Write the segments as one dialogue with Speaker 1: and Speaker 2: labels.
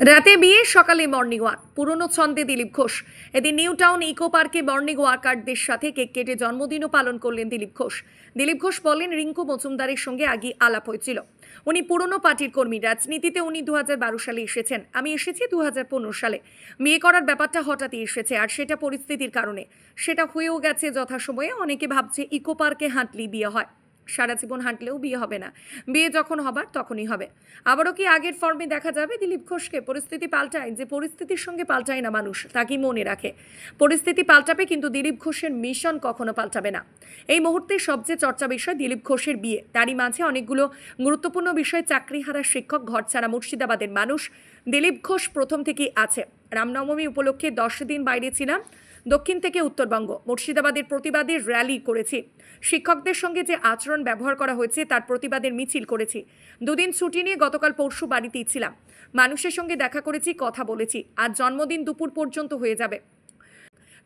Speaker 1: রাতে বিয়ে, সকালে মর্নিং ওয়াক। পুরনো ছন্দে দিলীপ ঘোষ। এদিন নিউ টাউন ইকো পার্কে মর্নিং ওয়াকারদের সাথে কেক কেটে জন্মদিনও পালন করলেন দিলীপ ঘোষ। দিলীপ ঘোষ বলেন, রিঙ্কু মজুমদারের সঙ্গে আগে আলাপ হয়েছিল। উনি পুরনো পার্টির কর্মী। রাজনীতিতে উনি দু হাজার বারো সালে এসেছেন। আমি এসেছি দু হাজার পনেরো সালে। বিয়ে করার ব্যাপারটা হঠাৎই এসেছে, আর সেটা পরিস্থিতির কারণে। সেটা হয়েও গেছে যথাসময়ে। অনেকে ভাবছে ইকো পার্কে হাঁটলেই বিয়ে হয়। সারা জীবন হাঁটলেও বিয়ে হবে না। বিয়ে যখন হবার তখনই হবে। আবারও কি আগের ফর্মে দেখা যাবে দিলীপ ঘোষকে? পরিস্থিতি পাল্টায় যে পরিস্থিতির সঙ্গে পাল্টায় না মানুষ তাকেই মনে রাখে? পরিস্থিতি পাল্টাবে কিন্তু দিলীপ ঘোষের মিশন কখনো পাল্টাবে না। এই মুহূর্তে সবচেয়ে চর্চা বিষয় দিলীপ ঘোষের বিয়ে। তারই মাঝে অনেকগুলো গুরুত্বপূর্ণ বিষয় চাকরিহারা শিক্ষক ঘরছাড়া মুর্শিদাবাদের মানুষ দিলীপ ঘোষ প্রথম থেকেই আছে। রামনবমী উপলক্ষে দশ দিন বাইরে ছিলাম। দক্ষিণ থেকে উত্তরবঙ্গ। মুর্শিদাবাদের প্রতিবাদের র্যালি করেছি। শিক্ষকদের সঙ্গে যে আচরণ ব্যবহার করা হয়েছে, তার প্রতিবাদের মিছিল করেছি। দুদিন ছুটি নিয়ে গতকাল পরশু বাড়িতেই ছিলাম। মানুষের সঙ্গে দেখা করেছি, কথা বলেছি। আর জন্মদিন দুপুর পর্যন্ত হয়ে যাবে।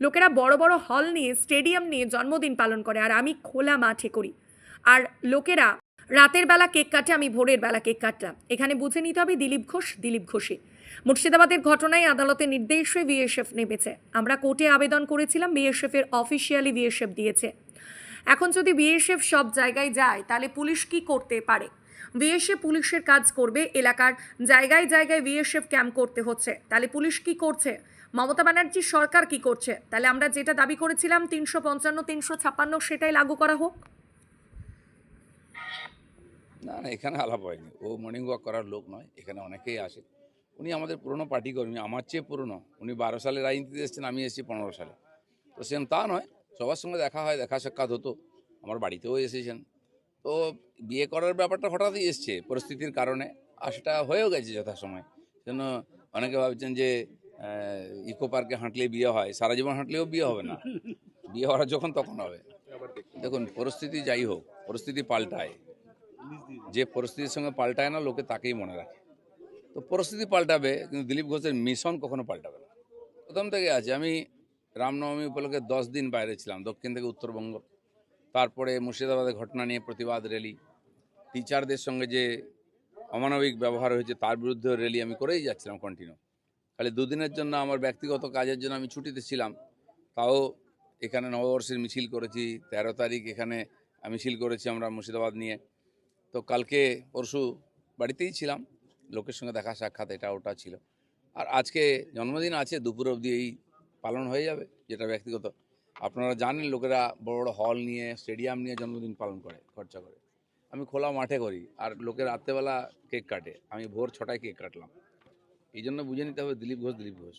Speaker 1: লোকেরা বড় বড় হল নিয়ে, স্টেডিয়াম নিয়ে জন্মদিন পালন করে, আর আমি খোলা মাঠে করি। আর লোকেরা রাতের বেলা কেক কাটে, আমি ভোরের বেলা কেক কাটলাম। এখানে বুঝে নিতে হবে দিলীপ ঘোষ, দিলীপ ঘোষই। মুর্শিদাবাদের ঘটনায় আদালতের নির্দেশে বিএসএফ নেমেছে। আমরা কোর্টে আবেদন করেছিলাম বিএসএফ এর অফিসিয়ালি বিএসএফ দিয়েছে। এখন যদি বিএসএফ সব জায়গায় যায়, তাহলে পুলিশ কি করতে পারে? বিএসএফ পুলিশের কাজ করবে, এলাকার জায়গায় জায়গায় বিএসএফ ক্যাম্প করতে হচ্ছে। তাহলে পুলিশ কি করছে? মমতা ব্যানার্জির সরকার কি করছে? তাহলে আমরা যেটা দাবি করেছিলাম, তিনশো পঞ্চান্ন, তিনশো ছাপ্পান্ন, সেটাই লাগু করা হোক।
Speaker 2: না না, এখানে আলাপ হয়নি। ও মর্নিং ওয়াক করার লোক নয়, এখানে অনেকেই আসে। উনি আমাদের পুরনো পার্টি কর্মী, আমার চেয়ে পুরনো। উনি বারো সালে রাজনীতিতে এসেছেন, আমি এসেছি পনেরো সালে। তো সেম তা নয়, সবার সঙ্গে দেখা হয়, দেখা সাক্ষাৎ হতো। আমার বাড়িতেও এসেছেন। তো বিয়ে করার ব্যাপারটা হঠাৎই এসছে পরিস্থিতির কারণে, আর সেটা হয়েও গেছে যথাসময়। জন্য অনেকে ভাবছেন যে ইকো পার্কে হাঁটলে বিয়ে হয়, সারা জীবন হাঁটলেও বিয়ে হবে না। বিয়ে হওয়ার যখন, তখন হবে। দেখুন, পরিস্থিতি যাই হোক, পরিস্থিতি পাল্টায়। যে পরিস্থিতির সঙ্গে পাল্টায় না, লোকে তাকেই মনে রাখে। তো পরিস্থিতি পাল্টাবে, কিন্তু দিলীপ ঘোষের মিশন কখনো পাল্টাবে না। প্রথম থেকে আছে, আমি রামনবমী উপলক্ষে দশ দিন বাইরে ছিলাম, দক্ষিণ থেকে উত্তরবঙ্গ। তারপরে মুর্শিদাবাদের ঘটনা নিয়ে প্রতিবাদ র্যালি। টিচারদের সঙ্গে যে অমানবিক ব্যবহার হয়েছে, তার বিরুদ্ধে র্যালি আমি করেই যাচ্ছিলাম কন্টিনিউ খালি দুদিনের জন্য আমার ব্যক্তিগত কাজের জন্য আমি ছুটিতে ছিলাম। তাও এখানে নববর্ষের মিছিল করেছি, তেরো তারিখ এখানে মিছিল করেছি আমরা মুর্শিদাবাদ নিয়ে। তো কালকে পরশু বাড়িতেই ছিলাম। লোকের সঙ্গে দেখা সাক্ষাৎ, এটা ওটা ছিল। আর আজকে জন্মদিন আছে, দুপুর অবধি এই পালন হয়ে যাবে, যেটা ব্যক্তিগত। আপনারা জানেন, লোকেরা বড় বড় হল নিয়ে স্টেডিয়াম নিয়ে জন্মদিন পালন করে, খরচা করে। আমি খোলা মাঠে করি, আর লোকে রাত্রেবেলা কেক কাটে। আমি ভোর ছটায় কেক কাটলাম। এই জন্য বুঝে নিতে হবে, দিলীপ ঘোষ দিলীপ ঘোষ।